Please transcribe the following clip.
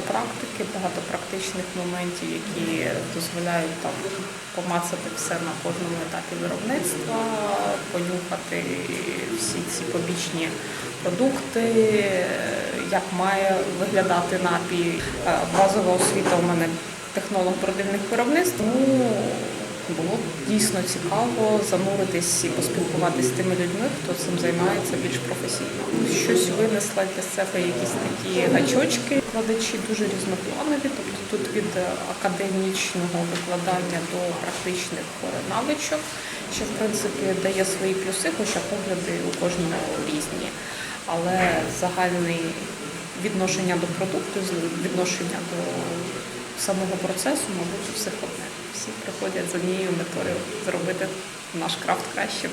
практики, багато практичних моментів, які дозволяють там помацати все на кожному етапі виробництва, понюхати всі ці побічні продукти, як має виглядати напій. Е, Базова освіта у мене технолог бродильних виробництв, тому було дійсно цікаво зануритись і поспілкуватися з тими людьми, хто цим займається більш професійно. Щось винесла для себе якісь такі гачочки. Викладачі дуже різнопланові, тобто тут від академічного викладання до практичних навичок, що в принципі дає свої плюси, хоча погляди у кожного різні. Але загальне відношення до продукту, відношення до самого процесу, мабуть, всіх одне. Всі приходять з однією метою зробити наш крафт кращим.